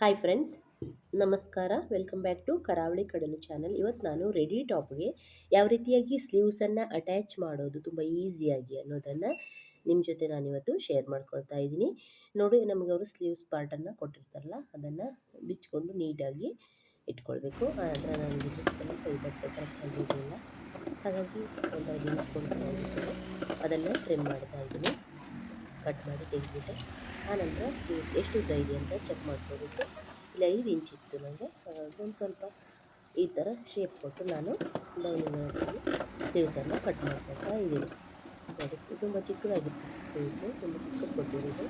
Hi friends ನಮಸ್ಕಾರ. Welcome back to Karavali Kadalu channel ಇವತ್ತು ನಾನು ರೆಡಿ ಟಾಪ್ಗೆ ಯಾವ ರೀತಿಯಾಗಿ ಸ್ಲೀವ್ಸನ್ನು ಅಟ್ಯಾಚ್ ಮಾಡೋದು ತುಂಬ ಈಸಿಯಾಗಿ ಅನ್ನೋದನ್ನು ನಿಮ್ಮ ಜೊತೆ ನಾನಿವತ್ತು ಶೇರ್ ಮಾಡ್ಕೊಳ್ತಾ ಇದ್ದೀನಿ. ನೋಡಿ, ನಮಗೆ ಅವರು ಸ್ಲೀವ್ಸ್ ಪಾರ್ಟನ್ನು ಕೊಟ್ಟಿರ್ತಾರಲ್ಲ, ಅದನ್ನು ಬಿಚ್ಕೊಂಡು ನೀಟಾಗಿ ಇಟ್ಕೊಳ್ಬೇಕು. ನಾನು ಇವತ್ತು ಕರೆಕ್ಟಾಗಿ ಇರಲಿಲ್ಲ ಹಾಗಾಗಿ ಒಂದು ದಿನ ಕೊಡ್ತಾ ಅದನ್ನು ಟ್ರಿಮ್ ಮಾಡ್ತಾ ಇದ್ದೀನಿ. ಕಟ್ ಮಾಡಿ ತೆಗೆದ್ಬಿಟ್ಟೆ ಆನಂತರ ಸ್ಲೀವ್ಸ್ ಎಷ್ಟು ಉದ್ದ ಇದೆ ಅಂತ ಚೆಕ್ ಮಾಡ್ಕೋಬೇಕು. ಇಲ್ಲ ಐದು ಇಂಚ್ ಇತ್ತು ನನಗೆ ಒಂದು ಸ್ವಲ್ಪ ಈ ಥರ ಶೇಪ್ ಕೊಟ್ಟು ನಾನು ಡೈನಿಂಗ್ ಸ್ಲೀವ್ಸನ್ನು ಕಟ್ ಮಾಡ್ಕೊಳ್ತಾ ಇದ್ದೀನಿ. ನೋಡಿ ತುಂಬ ಚಿಕ್ಕದಾಗಿತ್ತು ಸ್ಲೀವ್ಸು ತುಂಬ ಚಿಕ್ಕದು ಕೊಟ್ಟಿರೋದು.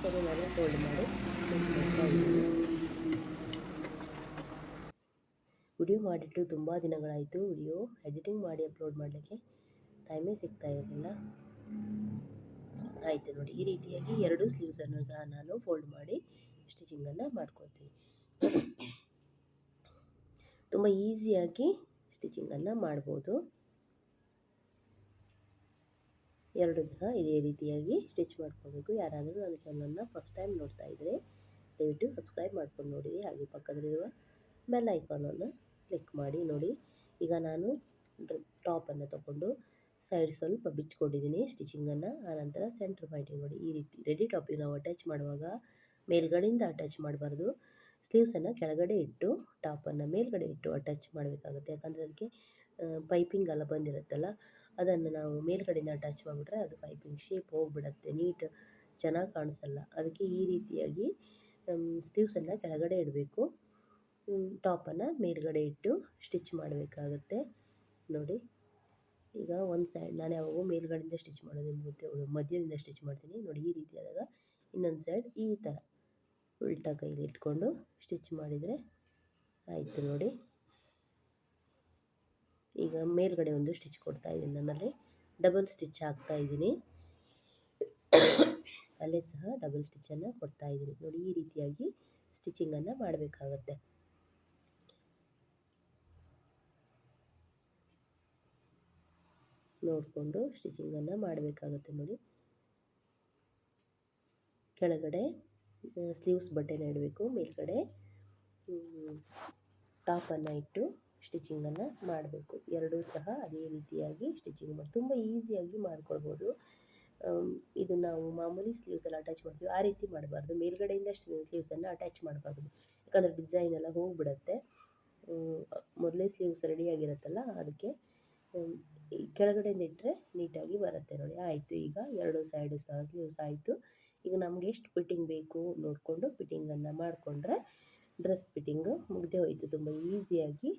ಸರಿ ನಾನು ಫೋಲ್ಡ್ ಮಾಡಿ ವಿಡಿಯೋ ಮಾಡಿಟ್ಟು ತುಂಬ ದಿನಗಳಾಯಿತು. ವಿಡಿಯೋ ಎಡಿಟಿಂಗ್ ಮಾಡಿ ಅಪ್ಲೋಡ್ ಮಾಡಲಿಕ್ಕೆ ಟೈಮೇ ಸಿಗ್ತಾ ಇರಲಿಲ್ಲ. ಆಯಿತು ನೋಡಿ, ಈ ರೀತಿಯಾಗಿ ಎರಡು ಸ್ಲೀವ್ಸನ್ನು ಸಹ ನಾನು ಫೋಲ್ಡ್ ಮಾಡಿ ಸ್ಟಿಚಿಂಗನ್ನು ಮಾಡ್ಕೊಳ್ತೀನಿ. ತುಂಬ ಈಸಿಯಾಗಿ ಸ್ಟಿಚಿಂಗನ್ನು ಮಾಡ್ಬೋದು. ಎರಡು ಸಹ ಇದೇ ರೀತಿಯಾಗಿ ಸ್ಟಿಚ್ ಮಾಡ್ಕೋಬೇಕು ಯಾರಾದರೂ ನನ್ನ ಚಾನಲನ್ನು ಫಸ್ಟ್ ಟೈಮ್ ನೋಡ್ತಾ ಇದ್ದರೆ ದಯವಿಟ್ಟು ಸಬ್ಸ್ಕ್ರೈಬ್ ಮಾಡ್ಕೊಂಡು ನೋಡಿ. ಹಾಗೆ ಪಕ್ಕದಲ್ಲಿರುವ ಬೆಲ್ ಐಕಾನನ್ನು ಕ್ಲಿಕ್ ಮಾಡಿ ನೋಡಿ. ಈಗ ನಾನು ಟಾಪನ್ನು ತಗೊಂಡು ಸೈಡ್ ಸ್ವಲ್ಪ ಬಿಚ್ಕೊಂಡಿದ್ದೀನಿ ಸ್ಟಿಚಿಂಗನ್ನು. ಆನಂತರ ಸೆಂಟ್ರ್ ಪಾಯಿಂಟಿಂಗ್ ನೋಡಿ, ಈ ರೀತಿ ರೆಡಿ ಟಾಪಿಗೆ ನಾವು ಅಟ್ಯಾಚ್ ಮಾಡುವಾಗ ಮೇಲ್ಗಡೆಯಿಂದ ಅಟ್ಯಾಚ್ ಮಾಡಬಾರ್ದು. ಸ್ಲೀವ್ಸನ್ನು ಕೆಳಗಡೆ ಇಟ್ಟು, ಟಾಪನ್ನು ಮೇಲ್ಗಡೆ ಇಟ್ಟು ಅಟ್ಯಾಚ್ ಮಾಡಬೇಕಾಗುತ್ತೆ. ಯಾಕಂದರೆ ಅದಕ್ಕೆ ಪೈಪಿಂಗ್ ಎಲ್ಲ ಬಂದಿರುತ್ತಲ್ಲ, ಅದನ್ನು ನಾವು ಮೇಲ್ಗಡೆಯಿಂದ ಅಟ್ಯಾಚ್ ಮಾಡಿಬಿಟ್ರೆ ಅದು ಪೈಪಿಂಗ್ ಶೇಪ್ ಹೋಗಿಬಿಡತ್ತೆ, ನೀಟ್ ಚೆನ್ನಾಗಿ ಕಾಣಿಸಲ್ಲ. ಅದಕ್ಕೆ ಈ ರೀತಿಯಾಗಿ ಸ್ಲೀವ್ಸನ್ನು ಕೆಳಗಡೆ ಇಡಬೇಕು. ಟಾಪನ್ನು ಮೇಲ್ಗಡೆ ಇಟ್ಟು ಸ್ಟಿಚ್ ಮಾಡಬೇಕಾಗತ್ತೆ. ನೋಡಿ. ಈಗ ಒಂದು ಸೈಡ್ ನಾನು ಯಾವಾಗೂ ಮೇಲ್ಗಡೆಯಿಂದ ಸ್ಟಿಚ್ ಮಾಡೋದು ನಿಮ್ಗೆ ಮಧ್ಯದಿಂದ ಸ್ಟಿಚ್ ಮಾಡ್ತೀನಿ. ನೋಡಿ ಈ ರೀತಿ ಆದಾಗ ಇನ್ನೊಂದು ಸೈಡ್ ಈ ಥರ ಉಲ್ಟಾ ಕೈಲಿ ಇಟ್ಕೊಂಡು ಸ್ಟಿಚ್ ಮಾಡಿದರೆ ಆಯಿತು ನೋಡಿ. ಈಗ ಮೇಲ್ಗಡೆ ಒಂದು ಸ್ಟಿಚ್ ಕೊಡ್ತಾ ಇದ್ದೀನಿ ನನ್ನಲ್ಲಿ. ಡಬಲ್ ಸ್ಟಿಚ್ ಹಾಕ್ತಾ ಇದ್ದೀನಿ. ಅಲ್ಲೇ ಸಹ ಡಬಲ್ ಸ್ಟಿಚ್ಚನ್ನು ಕೊಡ್ತಾ ಇದ್ದೀನಿ. ನೋಡಿ ಈ ರೀತಿಯಾಗಿ ಸ್ಟಿಚಿಂಗನ್ನು ಮಾಡಬೇಕಾಗತ್ತೆ. ನೋಡಿಕೊಂಡು ಸ್ಟಿಚಿಂಗನ್ನು ಮಾಡಬೇಕಾಗುತ್ತೆ ನೋಡಿ. ಕೆಳಗಡೆ ಸ್ಲೀವ್ಸ್ ಬಟ್ಟೆನ ಇಡಬೇಕು, ಮೇಲ್ಗಡೆ ಟಾಪನ್ನು ಇಟ್ಟು ಸ್ಟಿಚಿಂಗನ್ನು ಮಾಡಬೇಕು. ಎರಡೂ ಸಹ ಅದೇ ರೀತಿಯಾಗಿ ಸ್ಟಿಚಿಂಗ್ ಮಾಡಿ, ತುಂಬ ಈಸಿಯಾಗಿ ಮಾಡ್ಕೊಳ್ಬೋದು. ಇದು ನಾವು ಮಾಮೂಲಿ ಸ್ಲೀವ್ಸೆಲ್ಲ ಅಟ್ಯಾಚ್ ಮಾಡ್ತೀವಿ, ಆ ರೀತಿ ಮಾಡಬಾರ್ದು. ಮೇಲ್ಗಡೆಯಿಂದ ಸ್ಲೀವ್ಸನ್ನು ಅಟ್ಯಾಚ್ ಮಾಡಬಾರ್ದು. ಯಾಕಂದರೆ ಡಿಸೈನ್ ಎಲ್ಲ ಹೋಗಿಬಿಡತ್ತೆ. ಮೊದಲೇ ಸ್ಲೀವ್ಸ್ ರೆಡಿಯಾಗಿರುತ್ತಲ್ಲ ಅದಕ್ಕೆ ಕೆಳಗಡೆಯಿಂದ ಇಟ್ಟರೆ ನೀಟಾಗಿ ಬರುತ್ತೆ ನೋಡಿ. ಆಯಿತು, ಈಗ ಎರಡು ಸೈಡು ಸಹ ಸ್ಲೀವ್ಸ್ ಆಯಿತು. ಈಗ ನಮಗೆ ಎಷ್ಟು ಫಿಟ್ಟಿಂಗ್ ಬೇಕು ನೋಡಿಕೊಂಡು ಫಿಟ್ಟಿಂಗನ್ನು ಮಾಡಿಕೊಂಡ್ರೆ ಡ್ರೆಸ್ ಫಿಟ್ಟಿಂಗು ಮುಗ್ದೇ ಹೋಯಿತು. ತುಂಬ ಈಸಿಯಾಗಿ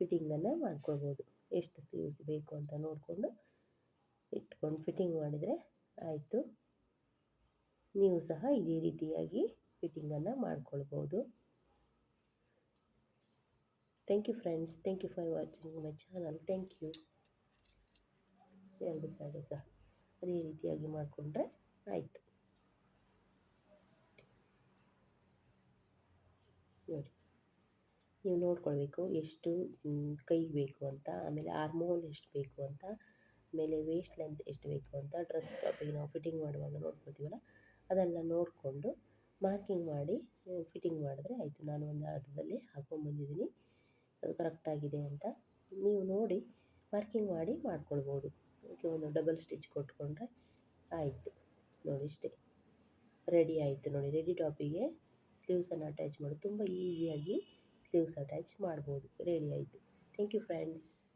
ಫಿಟ್ಟಿಂಗನ್ನು ಮಾಡ್ಕೊಳ್ಬೋದು. ಎಷ್ಟು ಸ್ಲೀವ್ಸ್ ಬೇಕು ಅಂತ ನೋಡಿಕೊಂಡು ಇಟ್ಕೊಂಡು ಫಿಟ್ಟಿಂಗ್ ಮಾಡಿದರೆ ಆಯಿತು. ನೀವು ಸಹ ಇದೇ ರೀತಿಯಾಗಿ ಫಿಟ್ಟಿಂಗನ್ನು ಮಾಡ್ಕೊಳ್ಬೋದು. Thank you friends thank you for watching my channel thank you ಎರಡು ಸೈಡು ಸಹ ಅದೇ ರೀತಿಯಾಗಿ ಮಾಡಿಕೊಂಡ್ರೆ ಆಯಿತು. ನೋಡಿ, ನೀವು ನೋಡ್ಕೊಳ್ಬೇಕು ಎಷ್ಟು ಕೈ ಬೇಕು ಅಂತ, ಆಮೇಲೆ ಆರ್ಮೋಲ್ ಎಷ್ಟು ಬೇಕು ಅಂತ, ಆಮೇಲೆ ವೇಸ್ಟ್ ಲೆಂತ್ ಎಷ್ಟು ಬೇಕು ಅಂತ ಡ್ರೆಸ್ ಟಾಪಿಗೆ ನಾವು ಫಿಟ್ಟಿಂಗ್ ಮಾಡುವಾಗ ನೋಡ್ಕೊಳ್ತೀವಲ್ಲ, ಅದೆಲ್ಲ ನೋಡಿಕೊಂಡು ಮಾರ್ಕಿಂಗ್ ಮಾಡಿ ಫಿಟ್ಟಿಂಗ್ ಮಾಡಿದ್ರೆ ಆಯಿತು. ನಾನು ಒಂದು ಅರ್ಧದಲ್ಲಿ ಹಾಕೊಂಡ್ಬಂದಿದ್ದೀನಿ ಕರೆಕ್ಟಾಗಿದೆ ಅಂತ ನೀವು ನೋಡಿ ಮಾರ್ಕಿಂಗ್ ಮಾಡಿ ಮಾಡ್ಕೊಳ್ಬೋದು. ಅದಕ್ಕೆ ಒಂದು ಡಬಲ್ ಸ್ಟಿಚ್ ಕೊಟ್ಕೊಂಡ್ರೆ ಆಯಿತು. ನೋಡಿ ಇಷ್ಟೇ. ರೆಡಿ ಆಯಿತು ನೋಡಿ. ರೆಡಿ ಟಾಪಿಗೆ ಸ್ಲೀವ್ಸನ್ನು ಅಟ್ಯಾಚ್ ಮಾಡಿ. ತುಂಬ ಈಸಿಯಾಗಿ ಸ್ಲೀವ್ಸ್ ಅಟ್ಯಾಚ್ ಮಾಡ್ಬೋದು. ರೆಡಿ ಆಯಿತು. Thank you friends